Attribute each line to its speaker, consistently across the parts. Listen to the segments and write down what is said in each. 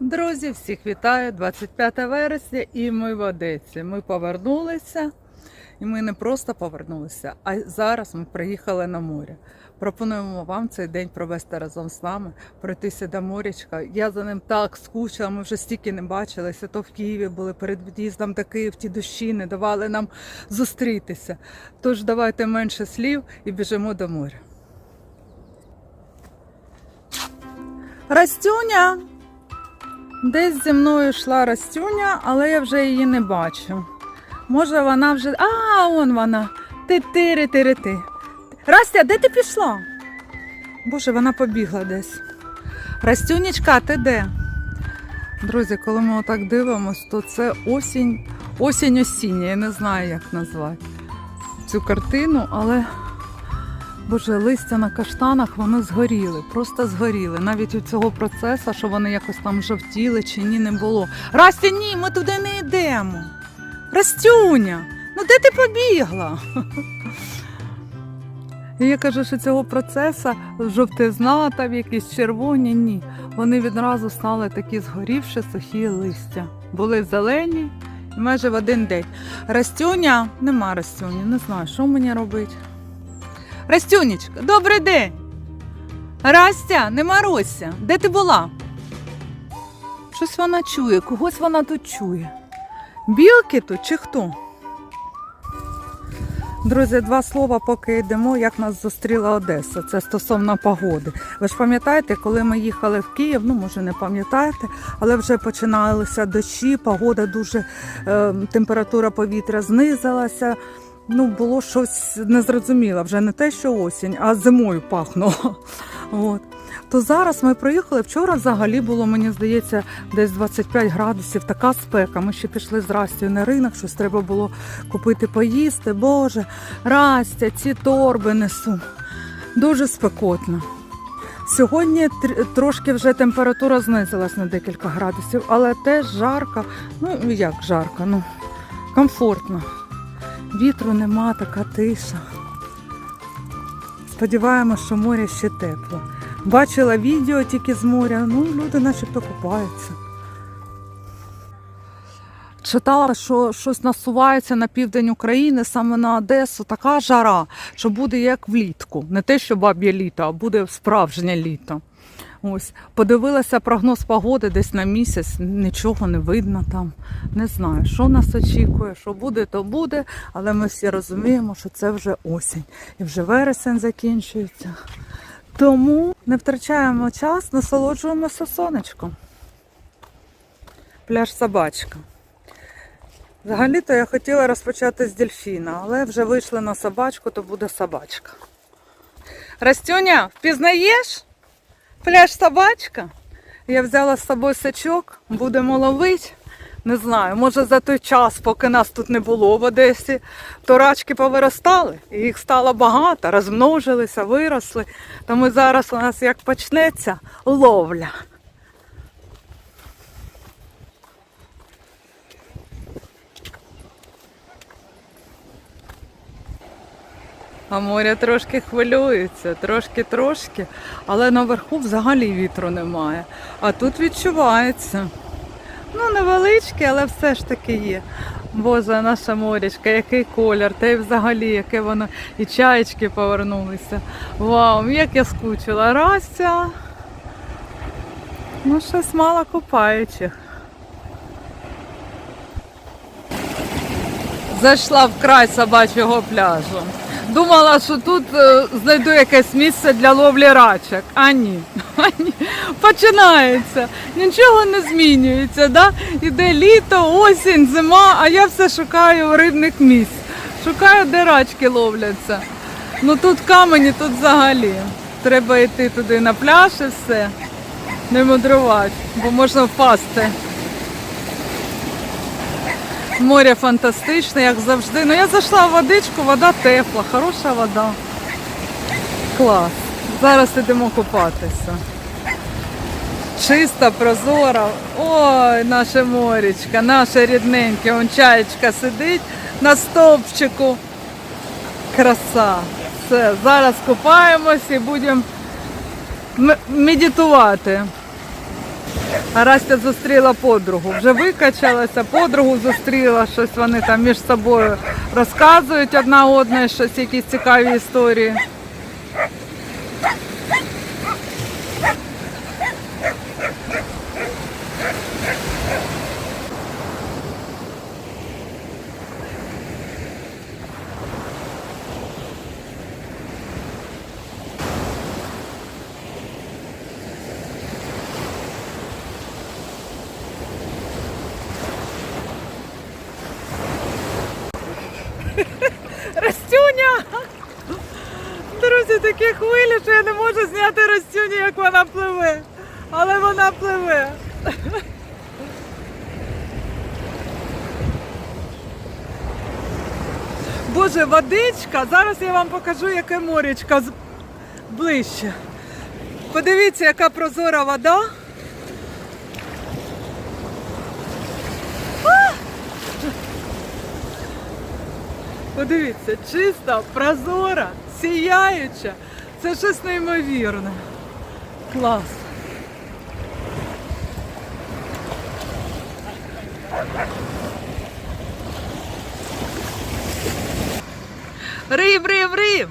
Speaker 1: Друзі, всіх вітаю! 25 вересня і ми в Одесі. Ми повернулися, і ми не просто повернулися, а зараз ми приїхали на море. Пропонуємо вам цей день провести разом з нами, пройтися до морячка. Я за ним так скучила, ми вже стільки не бачилися. То в Києві були перед від'їздом до Київ, ті дощі не давали нам зустрітися. Тож давайте менше слів і біжимо до моря. Растюня! Десь зі мною йшла Растюня, але я вже її не бачу. Може, вона вже. А, он вона. ти тири тири ти Растя, де ти пішла? Боже, вона побігла десь. Растюнічка, ти де? Друзі, коли ми отак дивимося, то це осінь, осінь осіння, я не знаю, як назвати цю картину, але Боже, листя на каштанах вони згоріли, просто згоріли. Навіть у цього процесу, що вони якось там жовтіли чи ні, не було. Растя, ні, ми туди не йдемо. Растюня, ну де ти побігла? І я кажу, що цього процесу жовтизна, там якісь червоні, ні. Вони відразу стали такі згорівші сухі листя. Були зелені і майже в один день. Растюня, нема Растюні, не знаю, що мені робити. Растюнечка, добрий день. Растя, не Маруся, де ти була? Щось вона чує, когось вона тут чує. Білки тут чи хто? Друзі, два слова, поки йдемо, як нас зустріла Одеса. Це стосовно погоди. Ви ж пам'ятаєте, коли ми їхали в Київ, ну може не пам'ятаєте, але вже починалися дощі, погода дуже е, температура повітря знизилася. Ну, було щось незрозуміле, вже не те, що осінь, а зимою пахнуло. От. То зараз ми приїхали. Вчора взагалі було, мені здається, десь 25 градусів, така спека. Ми ще пішли з Растю на ринок, щось треба було купити поїсти. Боже, Растя, ці торби несу. Дуже спекотно. Сьогодні тр- трошки вже температура знизилась на декілька градусів, але теж жарко. Ну, як жарко, ну комфортно. Вітру нема, така тиша. Сподіваємось, що море ще тепло. Бачила відео тільки з моря, ну люди начебто купаються. Читала, що щось насувається на південь України, саме на Одесу, така жара, що буде як влітку. Не те, що баб'є літо, а буде справжнє літо. Ось подивилася прогноз погоди десь на місяць, нічого не видно там. Не знаю, що нас очікує, що буде, то буде, але ми всі розуміємо, що це вже осінь і вже вересень закінчується. Тому не втрачаємо час, насолоджуємося сонечком. Пляж собачка. Взагалі-то я хотіла розпочати з дельфіна, але вже вийшли на собачку, то буде собачка. Растюня, впізнаєш? Пляж собачка. Я взяла з собою сачок, будемо ловити. Не знаю, може за той час, поки нас тут не було в Одесі, то рачки повиростали, і їх стало багато, розмножилися, виросли. Тому зараз у нас як почнеться ловля. А море трошки хвилюється, трошки-трошки, але наверху взагалі вітру немає. А тут відчувається. Ну, невеличкий, але все ж таки є. Боже, наша морячка, який колір, та й взагалі, яке воно, і чаєчки повернулися. Вау, як я скучила. Рася. Ну, щось мало купаючих. Зайшла в край собачого пляжу. Думала, що тут е, знайду якесь місце для ловлі рачок. А ні. А ні. Починається. Нічого не змінюється. Да? Іде літо, осінь, зима, а я все шукаю рибних місць. Шукаю, де рачки ловляться. Ну тут камені, тут взагалі. Треба йти туди на пляж і все. Не мудрувати, бо можна впасти. Море фантастичне, як завжди. Ну я зайшла в водичку, вода тепла, хороша вода. Клас. Зараз йдемо купатися. Чиста, прозора. Ой, наше моречка, наше рідненьке. Он чаєчка сидить на стовпчику. Краса. Все, зараз купаємось і будемо медитувати. Растя зустріла подругу. Вже викачалася, подругу зустріла, щось вони там між собою розказують одна одне, щось якісь цікаві історії. Растюня! Друзі, такі хвилі, що я не можу зняти Растюню, як вона пливе. Але вона пливе. Боже, водичка. Зараз я вам покажу, яке морячка ближче. Подивіться, яка прозора вода. Подивіться, чиста, прозора, сіяюча. Це щось неймовірне. Клас. Рим, рим, рим.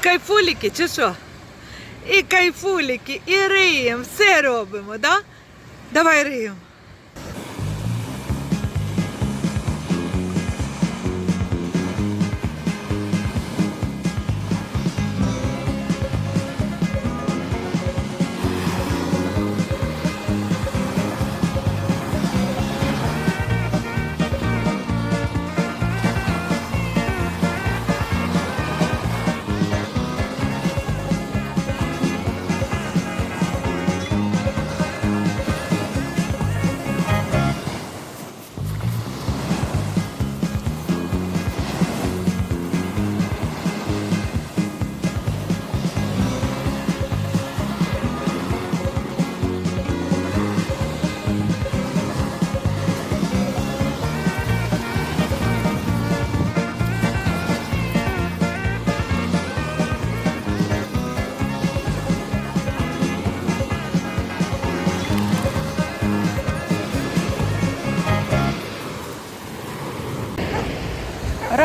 Speaker 1: Кайфуліки, чи що? І кайфуліки, і риєм, все робимо, да? Давай риєм.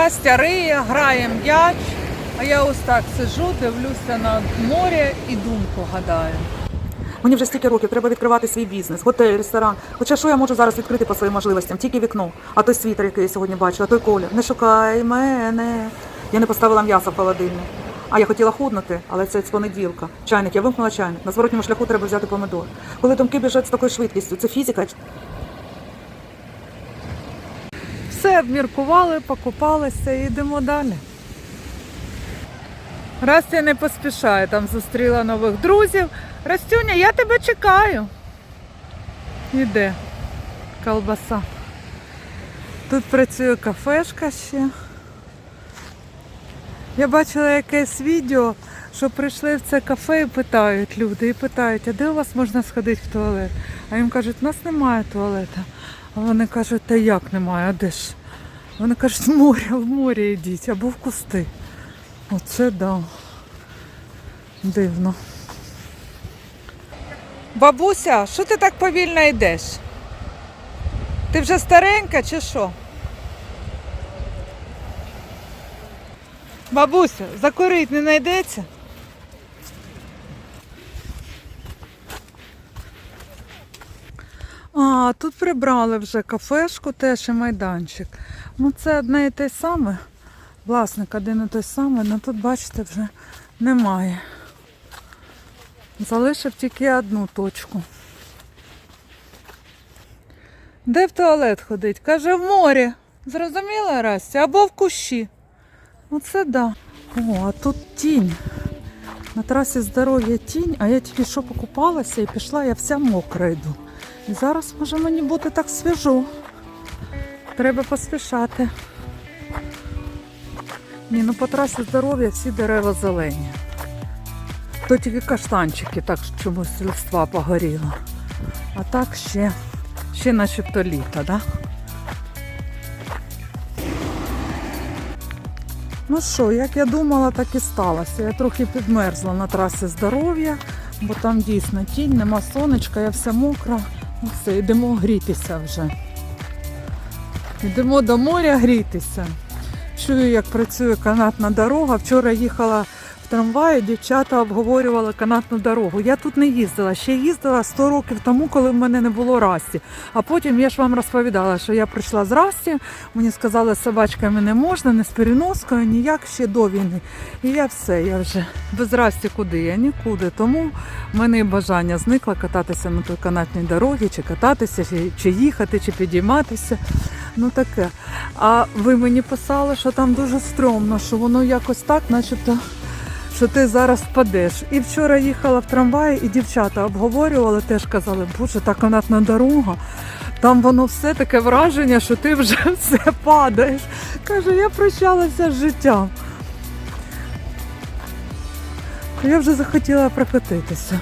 Speaker 1: Растя риє, грає м'яч, а я ось так сижу, дивлюся на море і думку гадаю.
Speaker 2: Мені вже стільки років, треба відкривати свій бізнес, готель, ресторан. Хоча що я можу зараз відкрити по своїм можливостям? Тільки вікно. А той світер, який я сьогодні бачила, той колір. Не шукай мене. Я не поставила м'ясо в холодильник. А я хотіла худнути, але це з понеділка. Чайник, я вимкнула чайник. На зворотньому шляху треба взяти помидор. Коли думки біжать з такою швидкістю, це фізика.
Speaker 1: Все обміркували, покупалися і йдемо далі. Растя не поспішає, там зустріла нових друзів. Растюня, я тебе чекаю. Іде колбаса. Тут працює кафешка ще. Я бачила якесь відео, що прийшли в це кафе і питають люди, і питають, а де у вас можна сходити в туалет? А їм кажуть, у нас немає туалета. А вони кажуть, та як немає, а де ж? Вони кажуть, в море, в море йдіть або в кусти. Оце да. Дивно. Бабуся, що ти так повільно йдеш? Ти вже старенька чи що? Бабуся, закурить не знайдеться? А, тут прибрали вже кафешку, теж і майданчик. Ну це одне і те саме. Власник один і той самий, але тут, бачите, вже немає. Залишив тільки одну точку. Де в туалет ходить? Каже, в морі. Зрозуміла Растя? Або в кущі. Оце да. О, а тут тінь. На трасі здоров'я тінь, а я тільки що покупалася і пішла, я вся мокра йду. І зараз може мені бути так свіжо. Треба поспішати. Ні, ну по трасі здоров'я всі дерева зелені. То тільки каштанчики, так чомусь листва погоріло. А так ще, ще начебто літо, да? Ну що, як я думала, так і сталося. Я трохи підмерзла на трасі здоров'я, бо там дійсно тінь, нема сонечка, я вся мокра. Ну все, йдемо грітися вже. Йдемо до моря грітися. Чую, як працює канатна дорога. Вчора їхала в трамваї, дівчата обговорювали канатну дорогу. Я тут не їздила, ще їздила 100 років тому, коли в мене не було расті. А потім я ж вам розповідала, що я прийшла з расті, мені сказали, з собачками не можна, не з переноскою, ніяк ще до війни. І я все, я вже без расті куди, я нікуди. Тому в мене і бажання зникло кататися на той канатній дорогі, чи кататися, чи їхати, чи підійматися. Ну таке. А ви мені писали, що там дуже стрьомно, що воно якось так, начебто, що ти зараз впадеш. І вчора їхала в трамваї, і дівчата обговорювали, теж казали, боже, та канатна дорога. Там воно все таке враження, що ти вже все падаєш. Каже, я прощалася з життям. Я вже захотіла прокатитися.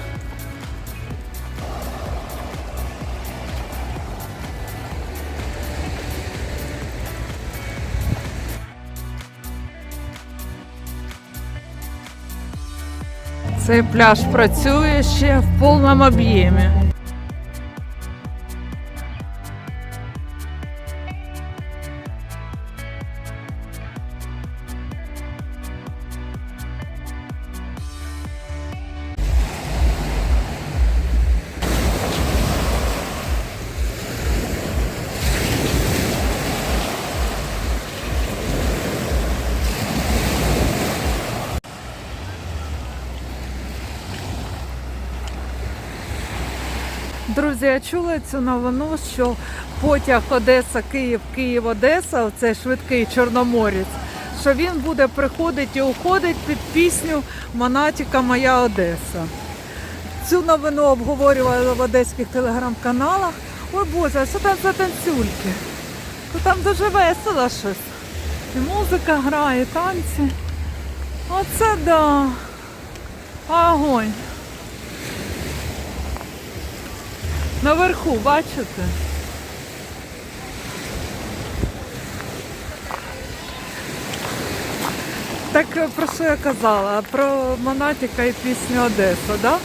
Speaker 1: Цей пляж працює ще в повному об'ємі. Друзі, я чула цю новину, що потяг Одеса, Київ, Київ, Одеса, оцей швидкий Чорноморець, що він буде приходити і уходить під пісню Монатіка Моя Одеса. Цю новину обговорювали в одеських телеграм-каналах. Ой Боже, а що там за танцюльки? То там дуже весело щось. І музика грає, і танці. Оце да. Огонь. Наверху, бачите? Так е, про що я казала? Про Монатіка і пісню Одеса, да?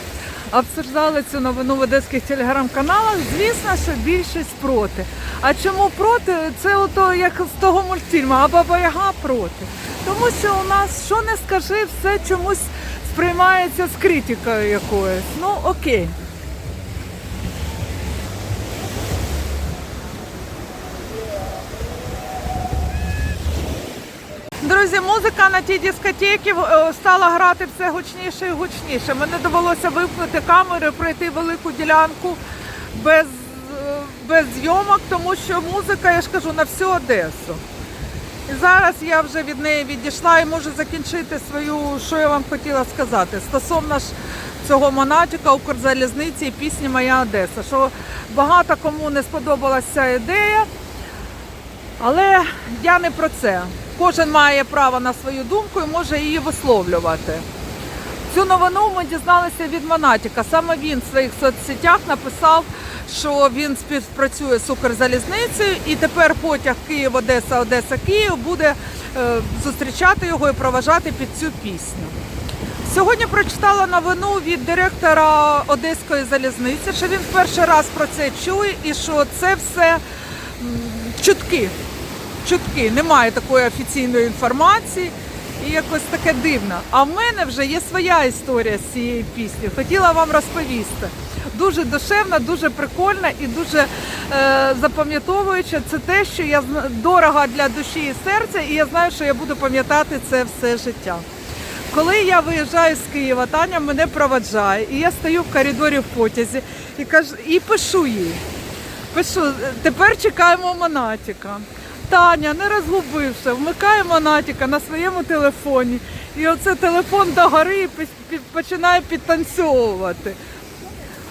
Speaker 1: Обсуждали цю новину в одеських телеграм-каналах. Звісно, що більшість проти. А чому проти? Це ото як з того мультфільму, а Баба Яга проти. Тому що у нас, що не скажи, все чомусь сприймається з критикою якоюсь. Ну окей. Друзі, музика на тій дискотеці е, стала грати все гучніше і гучніше. Мені довелося вимкнути камери, пройти велику ділянку без, е, без зйомок, тому що музика, я ж кажу, на всю Одесу. І зараз я вже від неї відійшла і можу закінчити свою, що я вам хотіла сказати, стосовно ж цього монатіка Укрзалізниці і пісні Моя Одеса. Що багато кому не сподобалася ідея. Але я не про це. Кожен має право на свою думку і може її висловлювати. Цю новину ми дізналися від Монатіка. Саме він в своїх соцсетях написав, що він співпрацює з Укрзалізницею і тепер потяг Київ, Одеса, Одеса, Київ буде е, зустрічати його і проважати під цю пісню. Сьогодні прочитала новину від директора Одеської залізниці, що він в перший раз про це чує і що це все чутки. Чутки, немає такої офіційної інформації і якось таке дивно. А в мене вже є своя історія з цієї пісні. Хотіла вам розповісти. Дуже душевна, дуже прикольна і дуже е, запам'ятовуюча. Це те, що я дорого для душі і серця, і я знаю, що я буду пам'ятати це все життя. Коли я виїжджаю з Києва, Таня мене проваджає, і я стою в коридорі в потязі і кажу, і пишу їй. Пишу, тепер чекаємо Монатіка. Таня, не розгубивши, вмикає Монатіка на своєму телефоні. І оце телефон догори і починає підтанцьовувати.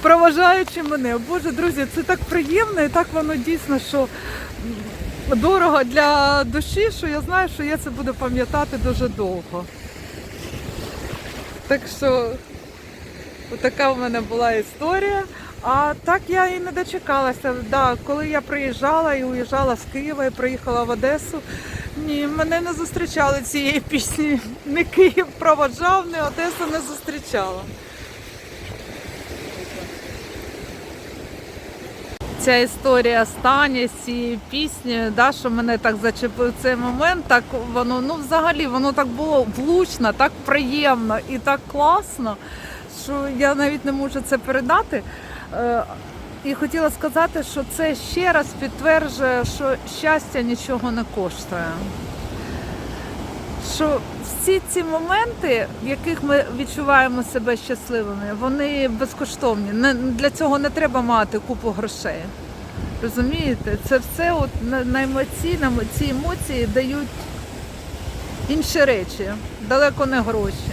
Speaker 1: Проважаючи мене. Боже, друзі, це так приємно і так воно дійсно, що дорого для душі, що я знаю, що я це буду пам'ятати дуже довго. Так що Отака в мене була історія. А так я і не дочекалася. Да, коли я приїжджала і уїжджала з Києва і приїхала в Одесу, Ні, мене не зустрічали цієї пісні. Не Київ проводжав, не Одеса не зустрічала. Ця історія стане з цією піснею, да, що мене так зачепив цей момент, так воно ну взагалі воно так було влучно, так приємно і так класно, що я навіть не можу це передати. Е, І хотіла сказати, що це ще раз підтверджує, що щастя нічого не коштує. Що всі ці моменти, в яких ми відчуваємо себе щасливими, вони безкоштовні. Для цього не треба мати купу грошей. Розумієте? Це все от на, на емоційному, ці емоції дають інші речі, далеко не гроші.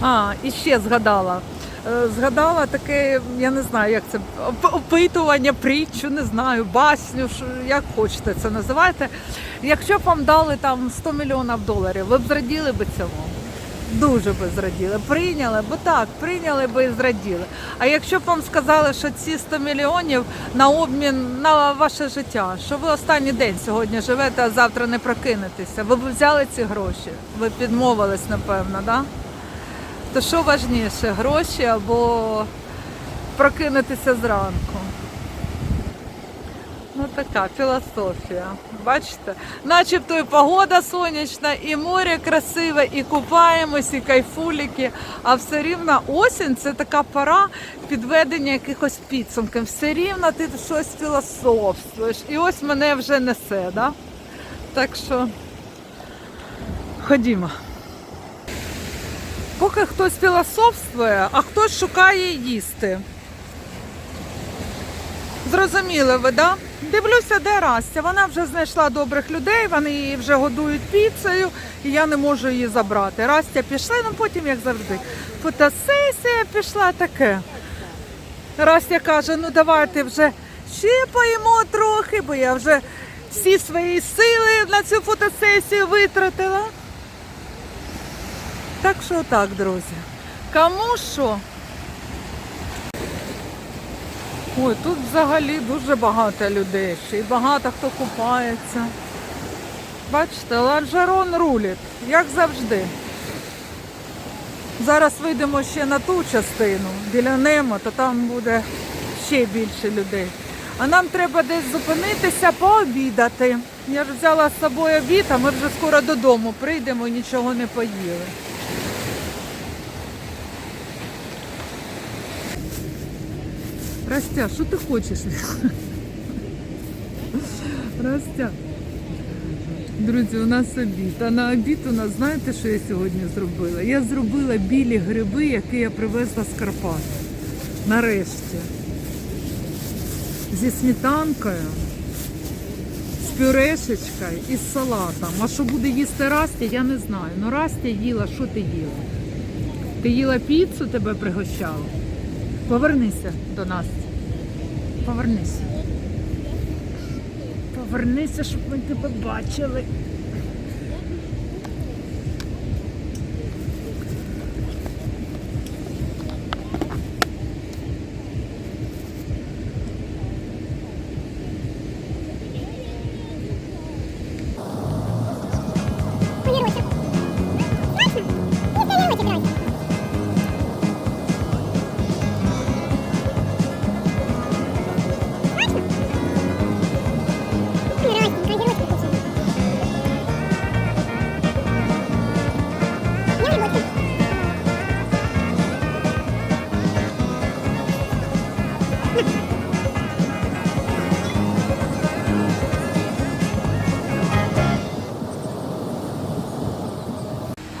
Speaker 1: А, і ще згадала. Е, Згадала таке, я не знаю, як це оп- опитування, притчу, не знаю, басню, як хочете це називайте. Якщо б вам дали там 100 мільйонів доларів, ви б зраділи би цьому? Дуже би зраділи. Прийняли, бо так, прийняли би і зраділи. А якщо б вам сказали, що ці 100 мільйонів на обмін на ваше життя, що ви останній день сьогодні живете, а завтра не прокинетеся, ви б взяли ці гроші? Ви б відмовились, напевно, так? Да? То що важніше, гроші або прокинутися зранку? Ну така філософія. Бачите? Начебто і погода сонячна, і море красиве, і купаємось, і кайфуліки. А все рівно осінь це така пора підведення якихось підсумків. Все рівно ти щось філософствуєш. І ось мене вже несе, да? Так що ходімо. Поки хтось філософствує, а хтось шукає їсти. Зрозуміли ви, да? Дивлюся, де Растя. Вона вже знайшла добрих людей, вони її вже годують піцею, і я не можу її забрати. Растя пішла, ну потім, як завжди. Фотосесія пішла таке. Растя каже, ну давайте вже ще поїмо трохи, бо я вже всі свої сили на цю фотосесію витратила. Так що так, друзі. Кому що? Ой, тут взагалі дуже багато людей ще і багато хто купається. Бачите, ланжерон рулить, як завжди. Зараз вийдемо ще на ту частину, біля Немо, то там буде ще більше людей. А нам треба десь зупинитися, пообідати. Я ж взяла з собою обід, а ми вже скоро додому прийдемо і нічого не поїли. Растя, що ти хочеш? Растя. Друзі, у нас обід. А на обід у нас, знаєте, що я сьогодні зробила? Я зробила білі гриби, які я привезла з Карпат. Нарешті. Зі сметанкою, з пюрешечкою і з салатом. А що буде їсти Растя, я не знаю. Ну Растя їла, що ти їла? Ти їла піцу, тебе пригощала? Повернися до нас. Повернися. Повернися, щоб ми тебе бачили.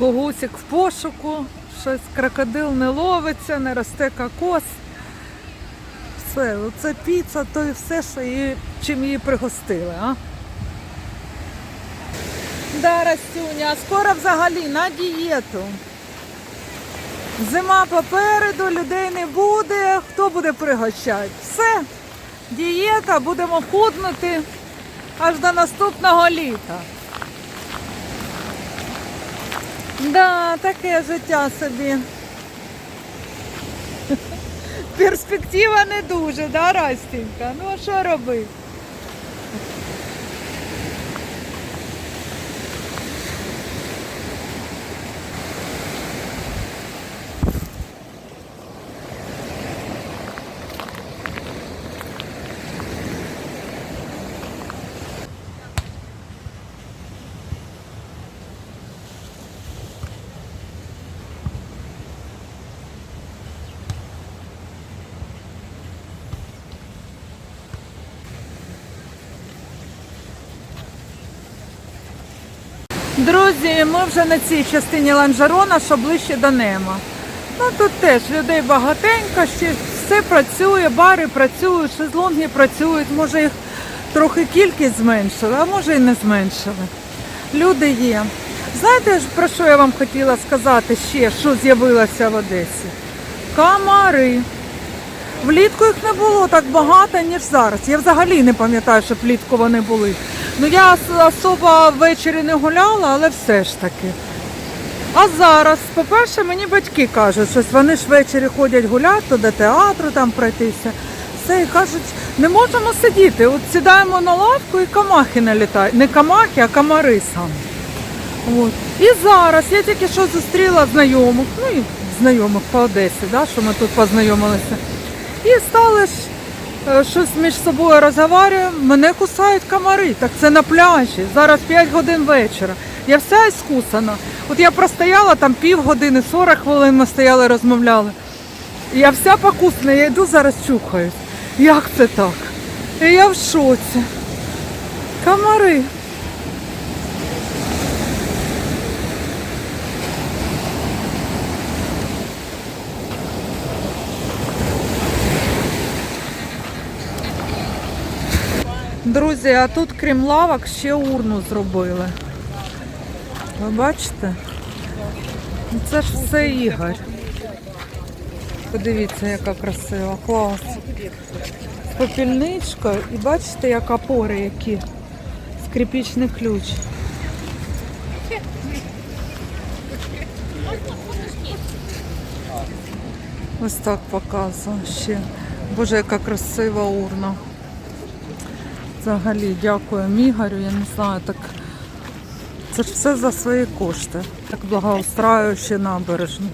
Speaker 1: Гугусик в пошуку, щось крокодил не ловиться, не росте кокос. Все, оце піца, то і все, що її, чим її пригостили, а? Да, Растюня, а скоро взагалі на дієту. Зима попереду, людей не буде, хто буде пригощати? Все, дієта, будемо худнути аж до наступного літа. Да, таке життя собі. Перспектива не дуже, да, Растінька? Ну а що робити? Друзі, ми вже на цій частині ланжерона, що ближче до Нема. Ну тут теж людей багатенько, ще все працює, бари працюють, шезлонги працюють, може їх трохи кількість зменшили, а може і не зменшили. Люди є. Знаєте, про що я вам хотіла сказати ще, що з'явилося в Одесі? Комари. Влітку їх не було так багато, ніж зараз. Я взагалі не пам'ятаю, щоб влітку вони були. Ну я ос- особо ввечері не гуляла, але все ж таки. А зараз, по-перше, мені батьки кажуть, що вони ж ввечері ходять гуляти, до театру там пройтися. Все, і кажуть, не можемо сидіти. От сідаємо на лавку і камахи налітають. Не камахи, а комари саме. І зараз я тільки що зустріла знайомих, ну і знайомих по Одесі, да, що ми тут познайомилися. І стали ж щось між собою розговорюємо, мене кусають комари. Так це на пляжі. Зараз 5 годин вечора. Я вся іскусана. От я простояла там півгодини, 40 хвилин ми стояли, розмовляли. Я вся покусана, я йду зараз чухаюсь. Як це так? І я в шоці. Комари. Друзі, а тут крім лавок ще урну зробили. Ви бачите? Ну, Це ж все Ігор. Подивіться, яка красива, клас. Попільничка і бачите, як опори які. Скрипічний ключ. Ось так показую ще. Боже, яка красива урна. Взагалі, дякую Мігарю, я не знаю, так це ж все за свої кошти. Так
Speaker 3: благоустраюючи набережні.